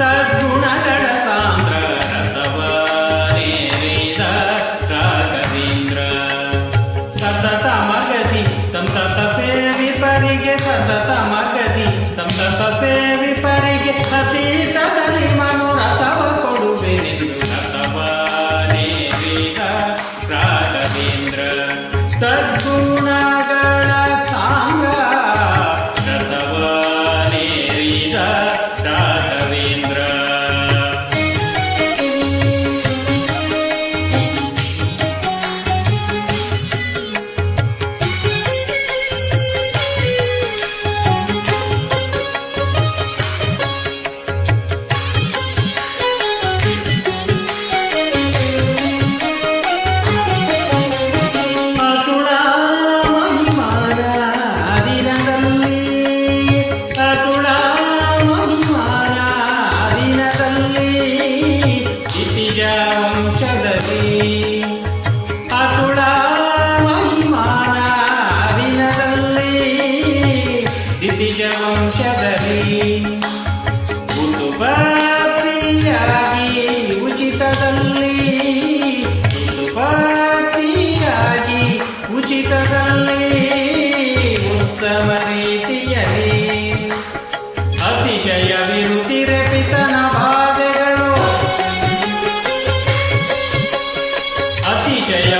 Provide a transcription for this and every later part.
sad Shabari ಕುಟುಂಬತಿಯಾಗಿ ಉಚಿತದಲ್ಲಿ. ಕುಟುಂಬತಿಯಾಗಿ ಉಚಿತದಲ್ಲಿ. ಉತ್ತಮ ರೀತಿಯಲ್ಲಿ ಅತಿಶಯ ವಿರುತಿರಪಿತನ ಬಾಧೆಗಳು. ಅತಿಶಯ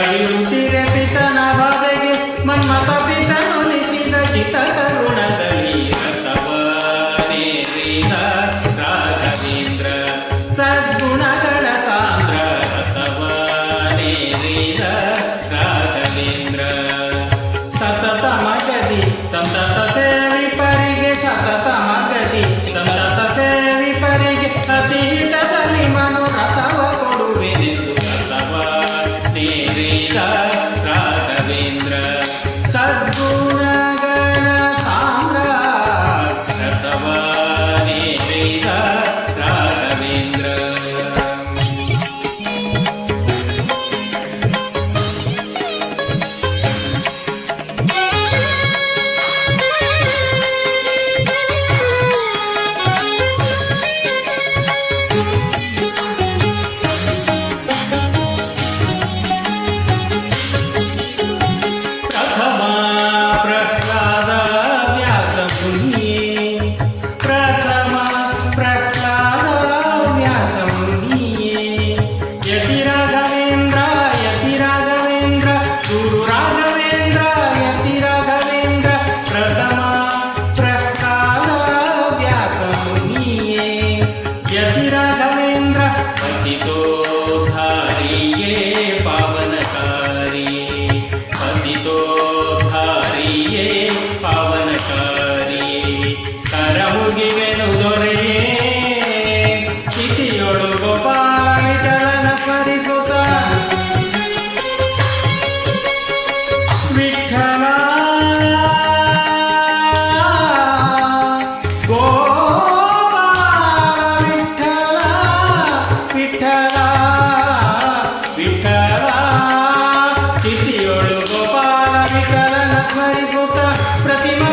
risota, pra ti